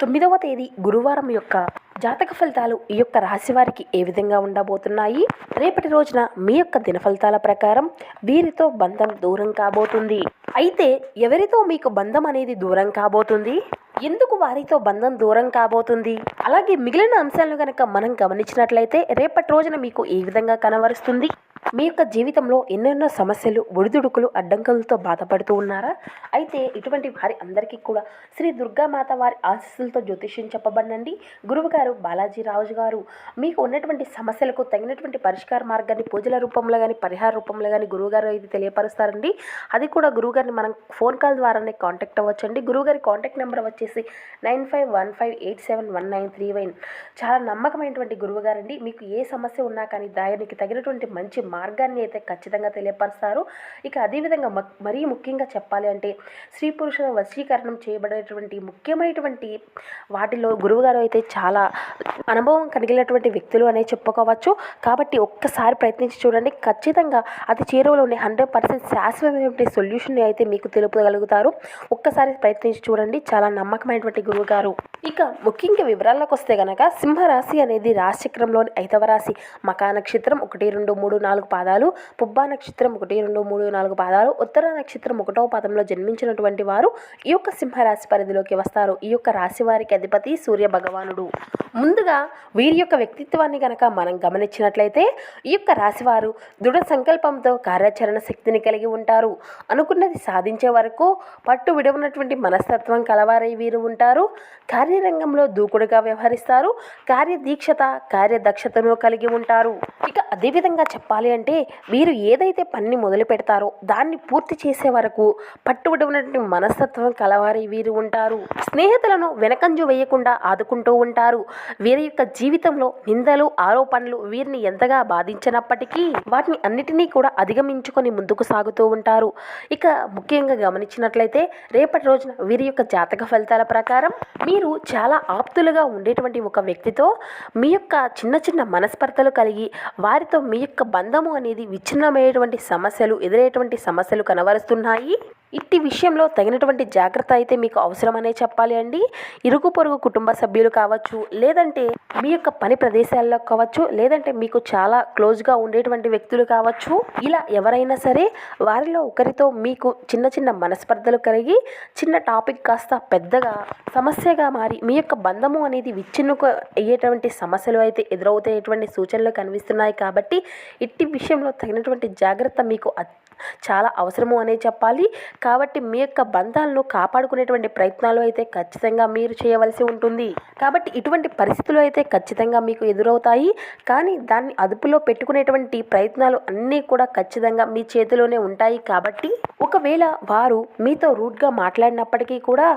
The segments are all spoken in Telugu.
తొమ్మిదవ తేదీ గురువారం యొక్క జాతక ఫలితాలు ఈ యొక్క రాశి వారికి ఏ విధంగా ఉండబోతున్నాయి? రేపటి రోజున మీ యొక్క దిన ఫలితాల ప్రకారం వీరితో బంధం దూరం కాబోతుంది. అయితే ఎవరితో మీకు బంధం అనేది దూరం కాబోతుంది? ఎందుకు వారితో బంధం దూరం కాబోతుంది? అలాగే మిగిలిన అంశాలను కనుక మనం గమనించినట్లయితే రేపటి రోజున మీకు ఏ విధంగా కనబరుస్తుంది? మీ యొక్క జీవితంలో ఎన్నెన్నో సమస్యలు ఒడిదుడుకులు అడ్డంకులతో బాధపడుతూ ఉన్నారా? అయితే ఇటువంటి వారి అందరికీ కూడా శ్రీ దుర్గామాత వారి ఆశీస్సులతో జ్యోతిష్యం చెప్పబడినండి. గురువుగారు బాలాజీ రాజు గారు మీకు ఉన్నటువంటి సమస్యలకు తగినటువంటి పరిష్కార మార్గాన్ని పూజల రూపంలో కానీ పరిహార రూపంలో కానీ గురువుగారు ఇది తెలియపరుస్తారండి. అది కూడా గురువుగారిని మనం ఫోన్ కాల్ ద్వారానే కాంటాక్ట్ అవ్వచ్చండి. గురువుగారి కాంటాక్ట్ నెంబర్ వచ్చేసి nine five one five eight seven one nine three one. చాలా నమ్మకమైనటువంటి గురువుగారండి మీకు ఏ సమస్య ఉన్నా కానీ దానికి తగినటువంటి మంచి మార్గాన్ని అయితే ఖచ్చితంగా తెలియపరుస్తారు. ఇక అదేవిధంగా మరీ ముఖ్యంగా చెప్పాలి అంటే స్త్రీ పురుషుల వశీకరణం చేయబడేటువంటి ముఖ్యమైనటువంటి వాటిలో గురువుగారు అయితే చాలా అనుభవం కలిగినటువంటి వ్యక్తులు అనే చెప్పుకోవచ్చు. కాబట్టి ఒక్కసారి ప్రయత్నించి చూడండి. ఖచ్చితంగా అది చేరువలోనే హండ్రెడ్ పర్సెంట్ శాశ్వతమైనటువంటి సొల్యూషన్ అయితే మీకు తెలుపగలుగుతారు. ఒక్కసారి ప్రయత్నించి చూడండి. చాలా నమ్మకమైనటువంటి గురువు గారు ఇక ముఖ్యంగా వివరాల్లోకి వస్తే గనక సింహరాశి అనేది రాశిచక్రంలోని ఐదవ రాశి. మకా నక్షత్రం ఒకటి రెండు మూడు నాలుగు పాదాలు పుబ్బా నక్షత్రం ఒకటి రెండు మూడు నాలుగు పాదాలు ఉత్తర నక్షత్రం ఒకటవ పాదంలో జన్మించినటువంటి వారు ఈ యొక్క సింహరాశి పరిధిలోకి వస్తారు. ఈ యొక్క రాశి వారికి అధిపతి సూర్య భగవానుడు. ముందుగా వీరి యొక్క వ్యక్తిత్వాన్ని కనుక మనం గమనించినట్లయితే ఈ యొక్క రాశివారు దృఢ సంకల్పంతో కార్యాచరణ శక్తిని కలిగి ఉంటారు. అనుకున్నది సాధించే వరకు పట్టు విడవనటువంటి మనస్తత్వం కలవారై వీరు ఉంటారు. కార్యరంగంలో దూకుడుగా వ్యవహరిస్తారు. కార్యదీక్షత కార్యదక్షతను కలిగి ఉంటారు. ఇక అదేవిధంగా చెప్పాలి అంటే వీరు ఏదైతే పని మొదలు పెడతారో దాన్ని పూర్తి చేసే వరకు పట్టుబడి మనస్తత్వం కలవారి వీరు ఉంటారు. స్నేహితులను వెనకంజు వేయకుండా ఆదుకుంటూ ఉంటారు. వీరి యొక్క జీవితంలో నిందలు ఆరోపణలు వీరిని ఎంతగా బాధించినప్పటికీ వాటిని అన్నిటినీ కూడా అధిగమించుకొని ముందుకు సాగుతూ ఉంటారు. ఇక ముఖ్యంగా గమనించినట్లయితే రేపటి రోజున వీరి యొక్క జాతక ఫలితాల ప్రకారం మీరు చాలా ఆప్తులుగా ఉండేటువంటి ఒక వ్యక్తితో మీ యొక్క చిన్న చిన్న మనస్పర్ధలు కలిగి వారితో మీ యొక్క బంధము అనేది విచ్ఛిన్నమయ్యేటువంటి సమస్యలు ఎదురయ్యేటువంటి సమస్యలు కనబరుస్తున్నాయి. ఇట్టి విషయంలో తగినటువంటి జాగ్రత్త అయితే మీకు అవసరమనే చెప్పాలి అండి. ఇరుగు పొరుగు కుటుంబ సభ్యులు కావచ్చు లేదంటే మీ యొక్క పని ప్రదేశాల్లో కావచ్చు లేదంటే మీకు చాలా క్లోజ్గా ఉండేటువంటి వ్యక్తులు కావచ్చు ఇలా ఎవరైనా సరే వారిలో ఒకరితో మీకు చిన్న చిన్న మనస్పర్ధలు కలిగి చిన్న టాపిక్ కాస్త పెద్దగా సమస్యగా మారి మీ యొక్క బంధము అనేది విచ్ఛిన్నుకు అయ్యేటువంటి సమస్యలు అయితే ఎదురవుతాయేటువంటి సూచనలు కనిపిస్తున్నాయి కాబట్టి ఇట్టి విషయంలో తగినటువంటి జాగ్రత్త మీకు చాలా అవసరము అనే చెప్పాలి. కాబట్టి మీ యొక్క బంధాలను కాపాడుకునేటువంటి ప్రయత్నాలు అయితే ఖచ్చితంగా మీరు చేయవలసి ఉంటుంది. కాబట్టి ఇటువంటి పరిస్థితులు అయితే ఖచ్చితంగా మీకు ఎదురవుతాయి. కానీ దాన్ని అదుపులో పెట్టుకునేటువంటి ప్రయత్నాలు అన్నీ కూడా ఖచ్చితంగా మీ చేతిలోనే ఉంటాయి కాబట్టి ఒకవేళ వారు మీతో రూట్గా మాట్లాడినప్పటికీ కూడా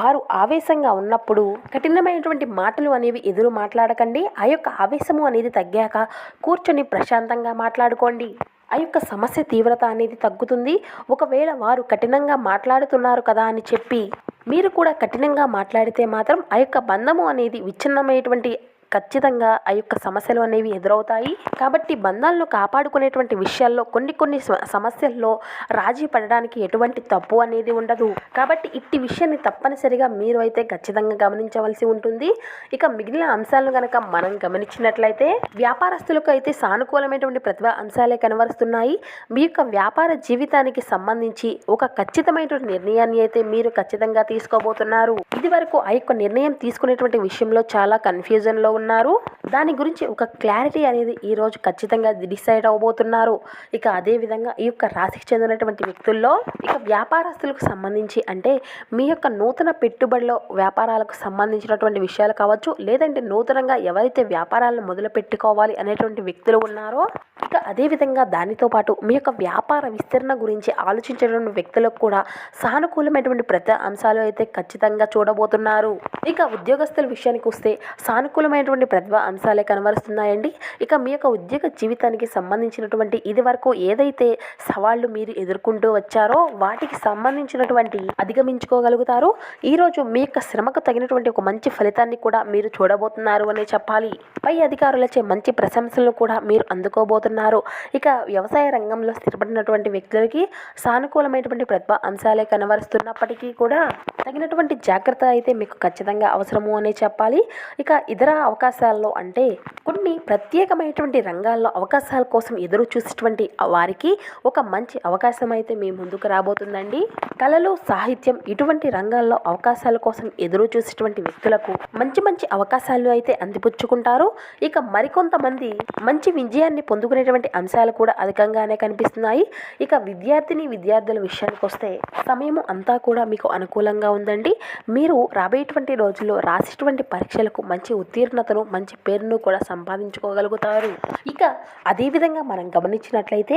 వారు ఆవేశంగా ఉన్నప్పుడు కఠినమైనటువంటి మాటలు అనేవి ఎదురు మాట్లాడకండి. ఆ యొక్క ఆవేశము అనేది తగ్గాక కూర్చొని ప్రశాంతంగా మాట్లాడుకోండి. ఆ యొక్క సమస్య తీవ్రత అనేది తగ్గుతుంది. ఒకవేళ వారు కఠినంగా మాట్లాడుతున్నారు కదా అని చెప్పి మీరు కూడా కఠినంగా మాట్లాడితే మాత్రం ఆ యొక్క బంధము అనేది విచ్ఛిన్నమైనటువంటి ఖచ్చితంగా ఆ యొక్క సమస్యలు అనేవి ఎదురవుతాయి. కాబట్టి బంధాలను కాపాడుకునేటువంటి విషయాల్లో కొన్ని కొన్ని సమస్యల్లో రాజీ పడడానికి ఎటువంటి తప్పు అనేది ఉండదు. కాబట్టి ఇట్టి విషయాన్ని తప్పనిసరిగా మీరు అయితే ఖచ్చితంగా గమనించవలసి ఉంటుంది. ఇక మిగిలిన అంశాలను కనుక మనం గమనించినట్లయితే వ్యాపారస్తులకు అయితే సానుకూలమైనటువంటి ప్రతిభ అంశాలే కనబరుస్తున్నాయి. మీ యొక్క వ్యాపార జీవితానికి సంబంధించి ఒక ఖచ్చితమైనటువంటి నిర్ణయాన్ని అయితే మీరు ఖచ్చితంగా తీసుకోబోతున్నారు. ఇది వరకు ఆ యొక్క నిర్ణయం తీసుకునేటువంటి విషయంలో చాలా కన్ఫ్యూజన్లో ఉన్నారు. దాని గురించి ఒక క్లారిటీ అనేది ఈ రోజు ఖచ్చితంగా డిసైడ్ అవబోతున్నారు. ఇక అదే విధంగా ఈ యొక్క రాశికి చెందినటువంటి వ్యక్తుల్లో ఇక వ్యాపారస్తులకు సంబంధించి అంటే మీ యొక్క నూతన పెట్టుబడిలో వ్యాపారాలకు సంబంధించినటువంటి విషయాలు కావచ్చు లేదంటే నూతనంగా ఎవరైతే వ్యాపారాలను మొదలు పెట్టుకోవాలి అనేటువంటి వ్యక్తులు ఉన్నారో ఇక అదే విధంగా దానితో పాటు మీ యొక్క వ్యాపార విస్తరణ గురించి ఆలోచించేటువంటి వ్యక్తులకు కూడా సానుకూలమైనటువంటి ప్రతి అంశాలు అయితే ఖచ్చితంగా చూడబోతున్నారు. ఇక ఉద్యోగస్తుల విషయానికి వస్తే సానుకూలమైనటువంటి ప్రతిభ అంశాలే కనబరుస్తున్నాయండి. ఇక మీ యొక్క ఉద్యోగ జీవితానికి సంబంధించినటువంటి ఇది వరకు ఏదైతే సవాళ్ళు మీరు ఎదుర్కొంటూ వచ్చారో వాటికి సంబంధించినటువంటి అధిగమించుకోగలుగుతారు. ఈరోజు మీ యొక్క శ్రమకు తగినటువంటి ఒక మంచి ఫలితాన్ని కూడా మీరు చూడబోతున్నారు అనే చెప్పాలి. పై అధికారులచే మంచి ప్రశంసలను కూడా మీరు అందుకోబోతున్నారు. ఇక వ్యవసాయ రంగంలో స్థిరపడినటువంటి వ్యక్తులకి సానుకూలమైనటువంటి ప్రతిభ అంశాలే కనబరుస్తున్నప్పటికీ కూడా తగినటువంటి జాగ్రత్త అయితే మీకు ఖచ్చితంగా అవసరము అనే చెప్పాలి. ఇక ఇతర అవకాశాల్లో అంటే కొన్ని ప్రత్యేకమైనటువంటి రంగాల్లో అవకాశాల కోసం ఎదురు చూసేటువంటి వారికి ఒక మంచి అవకాశం అయితే మీ ముందుకు రాబోతుందండి. కళలు సాహిత్యం ఇటువంటి రంగాల్లో అవకాశాల కోసం ఎదురు చూసేటువంటి వ్యక్తులకు మంచి మంచి అవకాశాలు అయితే అందిపుచ్చుకుంటారు. ఇక మరికొంతమంది మంచి విజయాన్ని పొందుకునేటువంటి అంశాలు కూడా అధికంగానే కనిపిస్తున్నాయి. ఇక విద్యార్థిని విద్యార్థుల విషయానికి వస్తే సమయం అంతా కూడా మీకు అనుకూలంగా ఉందండి. మీరు రాబోయేటువంటి రోజుల్లో రాసేటువంటి పరీక్షలకు మంచి ఉత్తీర్ణతను మంచి పేరును కూడా సంపాదించుకోగలుగుతారు. ఇక అదేవిధంగా మనం గమనించినట్లయితే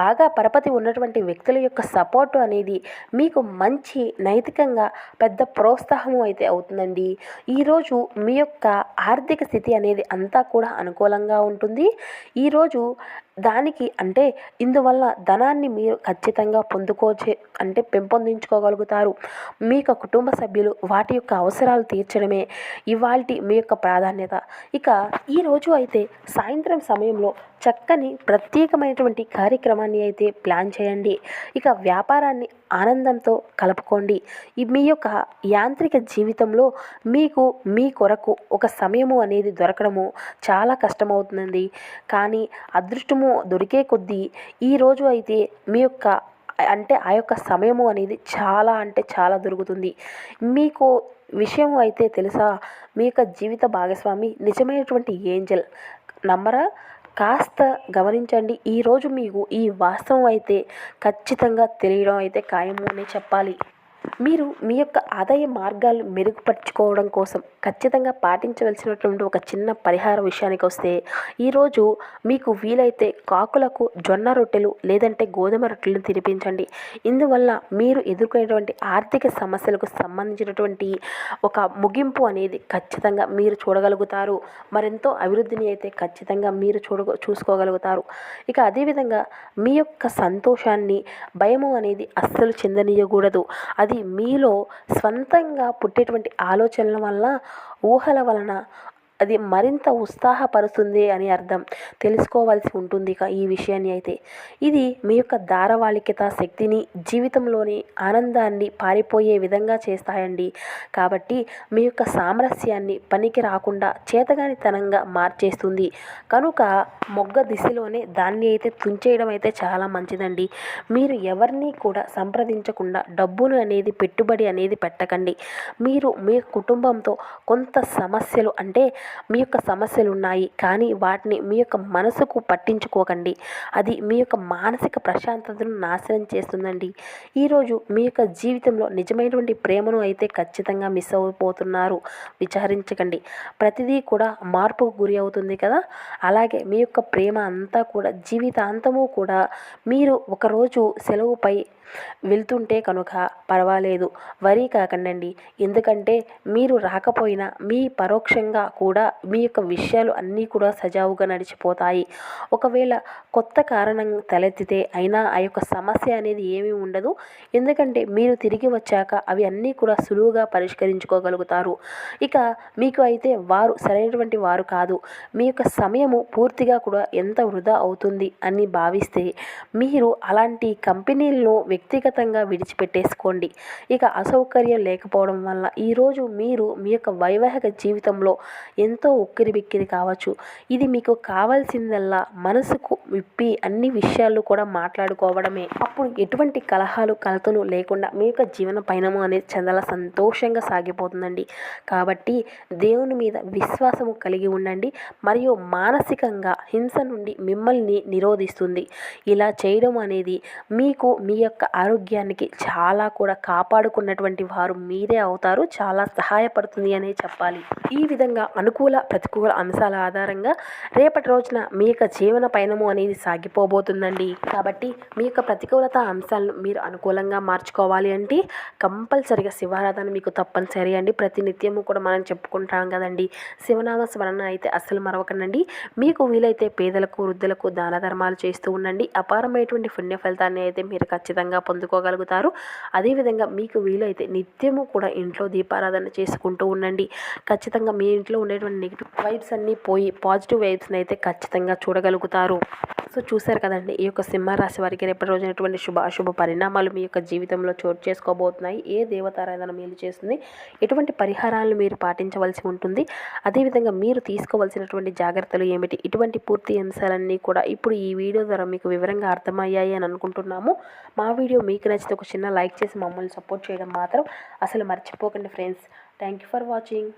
బాగా పరపతి ఉన్నటువంటి వ్యక్తుల యొక్క సపోర్టు అనేది మీకు మంచి నైతికంగా పెద్ద ప్రోత్సాహం అయితే అవుతుందండి. ఈరోజు మీ యొక్క ఆర్థిక స్థితి అనేది అంతా కూడా అనుకూలంగా ఉంటుంది. ఈరోజు దానికి అంటే ఇందువల్ల ధనాన్ని మీరు ఖచ్చితంగా పొందుకోచే అంటే పెంపొందించుకోగలుగుతారు. మీ యొక్క కుటుంబ సభ్యులు వాటి యొక్క అవసరాలు తీర్చడమే ఇవాళ మీ యొక్క ప్రాధాన్యత. ఇక ఈరోజు అయితే సాయంత్రం సమయంలో చక్కని ప్రత్యేకమైనటువంటి కార్యక్రమాన్ని అయితే ప్లాన్ చేయండి. ఇక వ్యాపారాన్ని ఆనందంతో కలుపుకోండి. మీ యొక్క యాంత్రిక జీవితంలో మీకు మీ కొరకు ఒక సమయము అనేది దొరకడము చాలా కష్టమవుతుందండి. కానీ అదృష్టము దొరికే కొద్దీ ఈరోజు అయితే మీ యొక్క అంటే ఆ యొక్క సమయము అనేది చాలా అంటే చాలా దొరుకుతుంది. మీకు విషయం అయితే తెలుసా? మీ యొక్క జీవిత భాగస్వామి నిజమైనటువంటి ఏంజల్ నమ్మరా కాస్త గమనించండి. ఈరోజు మీకు ఈ వాస్తవం అయితే ఖచ్చితంగా తెలియడం అయితే ఖాయము అనే చెప్పాలి. మీరు మీ యొక్క ఆదాయ మార్గాలు మెరుగుపరుచుకోవడం కోసం ఖచ్చితంగా పాటించవలసినటువంటి ఒక చిన్న పరిహార విషయానికి వస్తే ఈరోజు మీకు వీలైతే కాకులకు జొన్న రొట్టెలు లేదంటే గోధుమ రొట్టెలను తినిపించండి. ఇందువల్ల మీరు ఎదుర్కొనేటువంటి ఆర్థిక సమస్యలకు సంబంధించినటువంటి ఒక ముగింపు అనేది ఖచ్చితంగా మీరు చూడగలుగుతారు. మరెంతో అభివృద్ధిని అయితే ఖచ్చితంగా మీరు చూడ చూసుకోగలుగుతారు. ఇక అదేవిధంగా మీ యొక్క సంతోషాన్ని భయము అనేది అస్సలు చెందనీయకూడదు. అది అది మీలో స్వంతంగా పుట్టేటువంటి ఆలోచనల వలన ఊహల వలన అది మరింత ఉత్సాహపరుస్తుంది అని అర్థం. తెలుసుకోవాల్సి ఉంటుంది ఇక ఈ విషయాన్ని అయితే. ఇది మీ యొక్క ధారవాళికత శక్తిని జీవితంలోని ఆనందాన్ని పారిపోయే విధంగా చేస్తాయండి. కాబట్టి మీ యొక్క సామరస్యాన్ని పనికి రాకుండా చేతగానితనంగా మార్చేస్తుంది. కనుక మొగ్గ దిశలోనే దాన్ని అయితే తుంచేయడం అయితే చాలా మంచిదండి. మీరు ఎవరిని కూడా సంప్రదించకుండా డబ్బును అనేది పెట్టుబడి అనేది పెట్టకండి. మీరు మీ కుటుంబంతో కొంత సమస్యలు అంటే మీ యొక్క సమస్యలు ఉన్నాయి కానీ వాటిని మీ యొక్క మనసుకు పట్టించుకోకండి. అది మీ యొక్క మానసిక ప్రశాంతతను నాశనం చేస్తుందండి. ఈరోజు మీ యొక్క జీవితంలో నిజమైనటువంటి ప్రేమను అయితే ఖచ్చితంగా మిస్ అయిపోతున్నారు. విచారించకండి. ప్రతిదీ కూడా మార్పుకు గురి అవుతుంది కదా? అలాగే మీ యొక్క ప్రేమ అంతా కూడా జీవితాంతము కూడా మీరు ఒకరోజు సెలవుపై వెళ్తుంటే కనుక పర్వాలేదు. వరీ కాకండి ఎందుకంటే మీరు రాకపోయినా మీ పరోక్షంగా కూడా మీ యొక్క విషయాలు అన్నీ కూడా సజావుగా నడిచిపోతాయి. ఒకవేళ కొత్త కారణం తలెత్తితే అయినా ఆ యొక్క సమస్య అనేది ఏమీ ఉండదు. ఎందుకంటే మీరు తిరిగి వచ్చాక అవి అన్నీ కూడా సులువుగా పరిష్కరించుకోగలుగుతారు. ఇక మీకు అయితే వారు సరైనటువంటి వారు కాదు. మీ యొక్క సమయము పూర్తిగా కూడా ఎంత వృధా అవుతుంది అని భావిస్తే మీరు అలాంటి కంపెనీలను వ్యక్తిగతంగా విడిచిపెట్టేసుకోండి. ఇక అసౌకర్యం లేకపోవడం వల్ల ఈరోజు మీరు మీ యొక్క వైవాహిక జీవితంలో ఎంతో ఉక్కిరి బిక్కిరి కావచ్చు. ఇది మీకు కావాల్సిందల్లా మనసుకు విప్పి అన్ని విషయాలు కూడా మాట్లాడుకోవడమే. అప్పుడు ఎటువంటి కలహాలు కలతలు లేకుండా మీ యొక్క జీవన పయనము అనేది చాలా సంతోషంగా సాగిపోతుందండి. కాబట్టి దేవుని మీద విశ్వాసము కలిగి ఉండండి. మరియు మానసికంగా హింస నుండి మిమ్మల్ని నిరోధిస్తుంది. ఇలా చేయడం అనేది మీకు మీ యొక్క ఆరోగ్యానికి చాలా కూడా కాపాడుకున్నటువంటి వారు మీరే అవుతారు. చాలా సహాయపడుతుంది అనే చెప్పాలి. ఈ విధంగా అనుకూల ప్రతికూల అంశాల ఆధారంగా రేపటి రోజున మీ యొక్క జీవన పయనము అనేది సాగిపోబోతుందండి. కాబట్టి మీ యొక్క ప్రతికూలత అంశాలను మీరు అనుకూలంగా మార్చుకోవాలి అంటే కంపల్సరిగా శివారాధన మీకు తప్పనిసరి అండి. ప్రతి నిత్యము కూడా మనం చెప్పుకుంటాం కదండి. శివనామ స్మరణ అయితే అస్సలు మరవకండి. మీకు వీలైతే పేదలకు వృద్ధులకు దాన ధర్మాలు చేస్తూ ఉండండి. అపారమైనటువంటి పుణ్య ఫలితాన్ని అయితే మీరు ఖచ్చితంగా పొందుకోగలుగుతారు. అదేవిధంగా మీకు వీలైతే నిత్యము కూడా ఇంట్లో దీపారాధన చేసుకుంటూ ఉండండి. ఖచ్చితంగా మీ ఇంట్లో ఉండేటువంటి నెగిటివ్ వైబ్స్ అన్నీ పోయి పాజిటివ్ వైబ్స్ని అయితే ఖచ్చితంగా చూడగలుగుతారు. సో చూశారు కదండి ఈ యొక్క సింహరాశి వారికి రేపటి రోజునటువంటి శుభ అశుభ పరిణామాలు మీ యొక్క జీవితంలో చోటు చేసుకోబోతున్నాయి. ఏ దేవతారాధన మేలు చేస్తుంది ఎటువంటి పరిహారాలను మీరు పాటించవలసి ఉంటుంది అదేవిధంగా మీరు తీసుకోవలసినటువంటి జాగ్రత్తలు ఏమిటి ఇటువంటి పూర్తి అంశాలన్నీ కూడా ఇప్పుడు ఈ వీడియో ద్వారా మీకు వివరంగా అర్థమయ్యాయి అని అనుకుంటున్నాము. మా వీడియో మీకు నచ్చితే ఒక చిన్న లైక్ చేసి మమ్మల్ని సపోర్ట్ చేయడం మాత్రం అసలు మర్చిపోకండి friends. Thank you for watching